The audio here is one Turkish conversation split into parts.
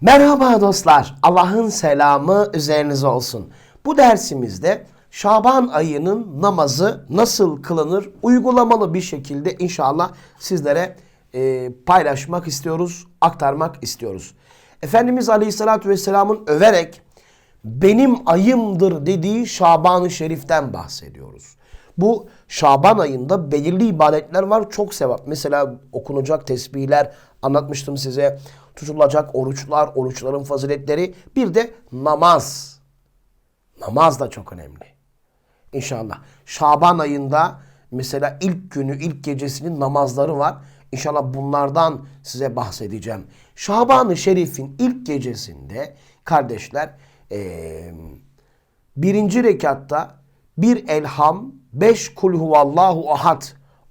Merhaba dostlar. Allah'ın selamı üzerinize olsun. Bu dersimizde Şaban ayının namazı nasıl kılınır uygulamalı bir şekilde inşallah sizlere e, paylaşmak istiyoruz, aktarmak istiyoruz. Efendimiz Aleyhisselatü Vesselam'ın överek benim ayımdır dediği Şaban-ı Şerif'ten bahsediyoruz. Bu Şaban ayında belirli ibadetler var. Çok sevap. Mesela okunacak tesbihler anlatmıştım size. Tutulacak oruçlar, oruçların faziletleri. Bir de namaz. Namaz da çok önemli. İnşallah. Şaban ayında mesela ilk günü, ilk gecesinin namazları var. İnşallah bunlardan size bahsedeceğim. Şaban-ı Şerif'in ilk gecesinde kardeşler eee birinci rekatta bir elham, beş kul huvallahu ahad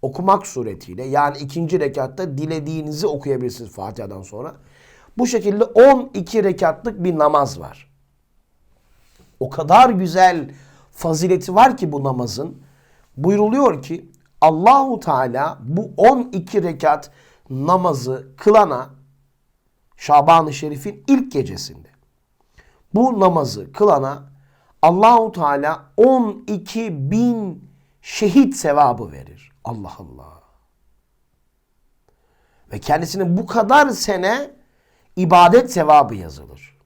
okumak suretiyle yani ikinci rekatta dilediğinizi okuyabilirsiniz Fatiha'dan sonra. Bu şekilde 12 rekatlık bir namaz var. O kadar güzel fazileti var ki bu namazın. Buyruluyor ki Allahu Teala bu 12 rekat namazı kılana Şaban-ı Şerif'in ilk gecesinde bu namazı kılana Allahu Teala 12 bin şehit sevabı verir. Allah Allah. Ve kendisine bu kadar sene ibadet sevabı yazılır.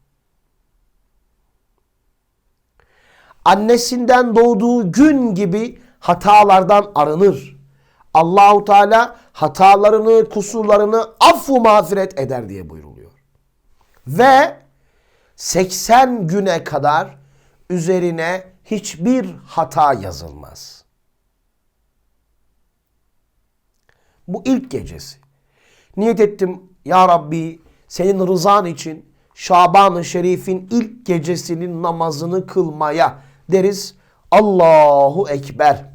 Annesinden doğduğu gün gibi hatalardan arınır. Allahu Teala hatalarını, kusurlarını affu mağfiret eder diye buyruluyor. Ve 80 güne kadar üzerine hiçbir hata yazılmaz. Bu ilk gecesi. Niyet ettim ya Rabbi senin rızan için Şaban-ı Şerif'in ilk gecesinin namazını kılmaya deriz. Allahu Ekber.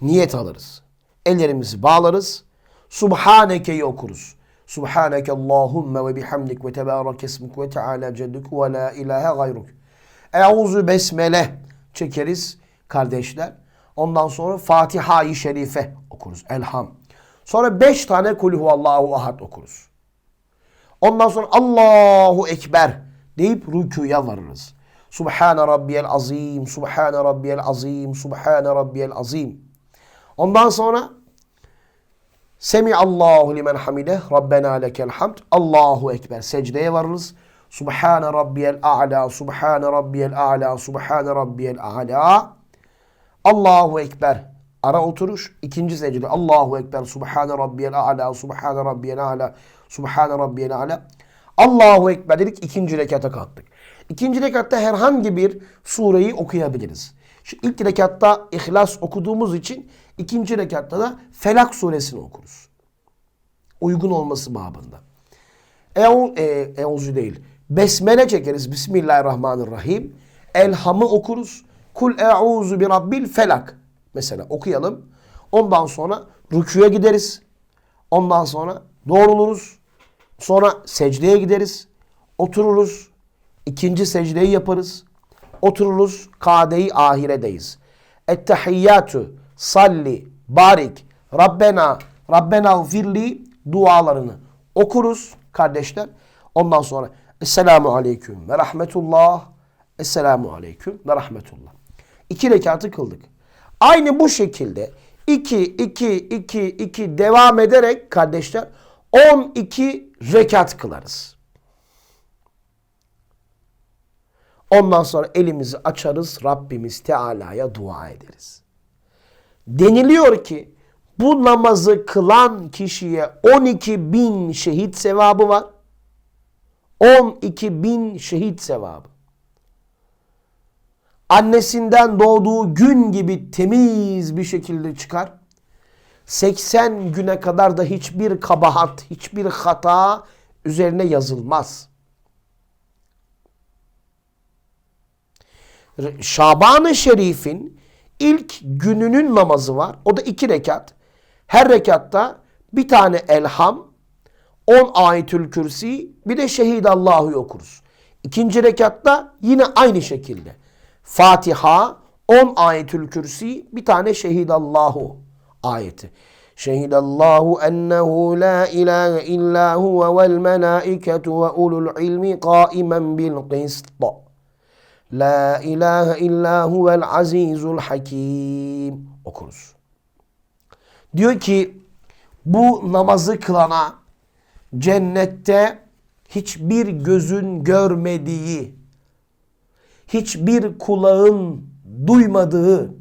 Niyet alırız. Ellerimizi bağlarız. Subhaneke'yi okuruz. Subhaneke Allahümme ve bihamdik ve tebarek esmuk ve teala ceddük ve la ilahe gayruk. Euzu besmele çekeriz kardeşler. Ondan sonra Fatiha-i Şerife okuruz. Elham. Sonra beş tane kulhu Allahu ahad okuruz. Ondan sonra Allahu Ekber deyip rükuya varırız. Subhane Rabbiyel Azim, Subhane Rabbiyel Azim, Subhane Rabbiyel Azim. Ondan sonra Semi Allahu limen hamide Rabbena lekel hamd. Allahu ekber. Secdeye varırız. Subhane rabbiyel a'la, subhane rabbiyel a'la, subhane rabbiyel a'la. Allahu ekber. Ara oturuş. ikinci secde. Allahu ekber. Subhane rabbiyel a'la, subhane rabbiyel a'la, subhane rabbiyel a'la. Allahu ekber dedik. ikinci rekata kalktık. İkinci rekatta herhangi bir sureyi okuyabiliriz. Şu ilk rekatta İhlas okuduğumuz için ikinci rekatta da Felak suresini okuruz. Uygun olması babında. Eû, e, Euzu değil. Besmele çekeriz. Bismillahirrahmanirrahim. Elham'ı okuruz. Kul e'uzu bi rabbil felak. Mesela okuyalım. Ondan sonra rüküye gideriz. Ondan sonra doğruluruz. Sonra secdeye gideriz. Otururuz. İkinci secdeyi yaparız. Otururuz. Kade-i ahiredeyiz. Ettehiyyatü salli, barik, Rabbena, Rabbena firli dualarını okuruz kardeşler. Ondan sonra Esselamu Aleyküm ve Rahmetullah. Esselamu Aleyküm ve Rahmetullah. İki rekatı kıldık. Aynı bu şekilde iki, iki, iki, iki devam ederek kardeşler 12 rekat kılarız. Ondan sonra elimizi açarız Rabbimiz Teala'ya dua ederiz. Deniliyor ki bu namazı kılan kişiye 12 bin şehit sevabı var. 12 bin şehit sevabı. Annesinden doğduğu gün gibi temiz bir şekilde çıkar. 80 güne kadar da hiçbir kabahat, hiçbir hata üzerine yazılmaz. Şaban-ı Şerif'in ilk gününün namazı var. O da iki rekat. Her rekatta bir tane elham, 10 ayetül kürsi, bir de şehid Allah'ı okuruz. İkinci rekatta yine aynı şekilde. Fatiha, 10 ayetül kürsi, bir tane şehid Allahu ayeti. Şehidallahu ennehu la ilahe illa huve vel melaiketu ve ulul ilmi kaimen bil qist. La ilahe illa huvel azizul hakim. Okuruz. Diyor ki bu namazı kılana cennette hiçbir gözün görmediği, hiçbir kulağın duymadığı,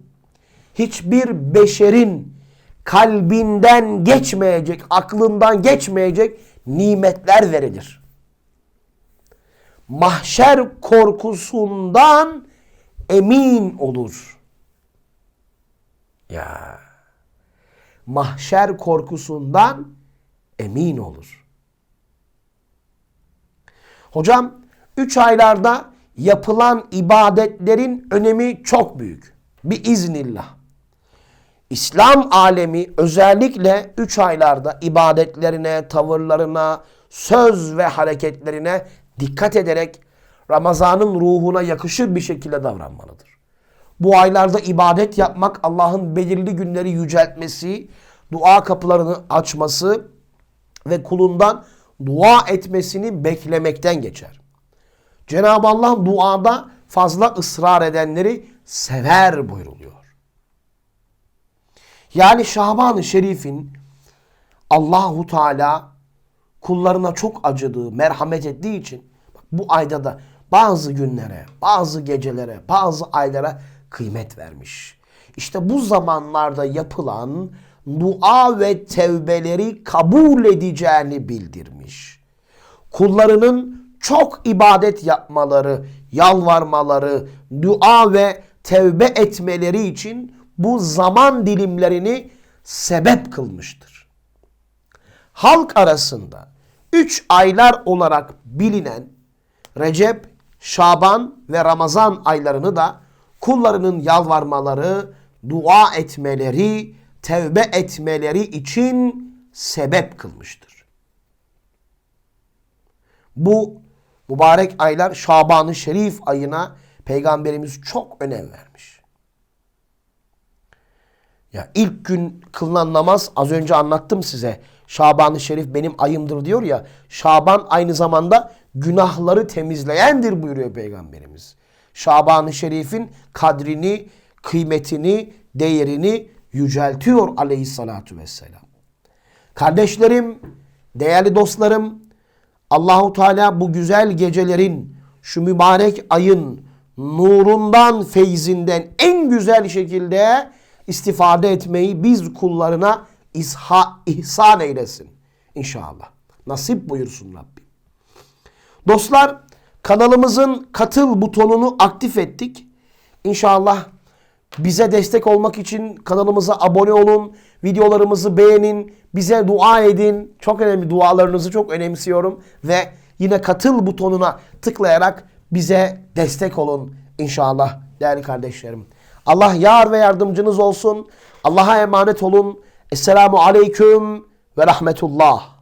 hiçbir beşerin kalbinden geçmeyecek, aklından geçmeyecek nimetler verilir. Mahşer korkusundan emin olur. Ya mahşer korkusundan emin olur. Hocam 3 aylarda yapılan ibadetlerin önemi çok büyük. Bir iznillah. İslam alemi özellikle 3 aylarda ibadetlerine, tavırlarına, söz ve hareketlerine dikkat ederek Ramazan'ın ruhuna yakışır bir şekilde davranmalıdır. Bu aylarda ibadet yapmak Allah'ın belirli günleri yüceltmesi, dua kapılarını açması ve kulundan dua etmesini beklemekten geçer. Cenab-ı Allah duada fazla ısrar edenleri sever buyruluyor. Yani Şaban-ı Şerif'in Allahu Teala kullarına çok acıdığı, merhamet ettiği için bu ayda da bazı günlere, bazı gecelere, bazı aylara kıymet vermiş. İşte bu zamanlarda yapılan dua ve tevbeleri kabul edeceğini bildirmiş. Kullarının çok ibadet yapmaları, yalvarmaları, dua ve tevbe etmeleri için bu zaman dilimlerini sebep kılmıştır. Halk arasında üç aylar olarak bilinen Recep, Şaban ve Ramazan aylarını da kullarının yalvarmaları, dua etmeleri, tevbe etmeleri için sebep kılmıştır. Bu mübarek aylar Şaban-ı Şerif ayına Peygamberimiz çok önem vermiş. Ya ilk gün kılınan namaz az önce anlattım size. Şaban-ı Şerif benim ayımdır diyor ya. Şaban aynı zamanda günahları temizleyendir buyuruyor Peygamberimiz. Şaban-ı Şerif'in kadrini, kıymetini, değerini yüceltiyor aleyhissalatu vesselam. Kardeşlerim, değerli dostlarım, Allahu Teala bu güzel gecelerin, şu mübarek ayın nurundan, feyzinden en güzel şekilde istifade etmeyi biz kullarına isha, ihsan eylesin. İnşallah. Nasip buyursun Rabbim. Dostlar kanalımızın katıl butonunu aktif ettik. İnşallah bize destek olmak için kanalımıza abone olun. Videolarımızı beğenin. Bize dua edin. Çok önemli dualarınızı çok önemsiyorum. Ve yine katıl butonuna tıklayarak bize destek olun inşallah değerli kardeşlerim. Allah yar ve yardımcınız olsun. Allah'a emanet olun. Esselamu aleyküm ve rahmetullah.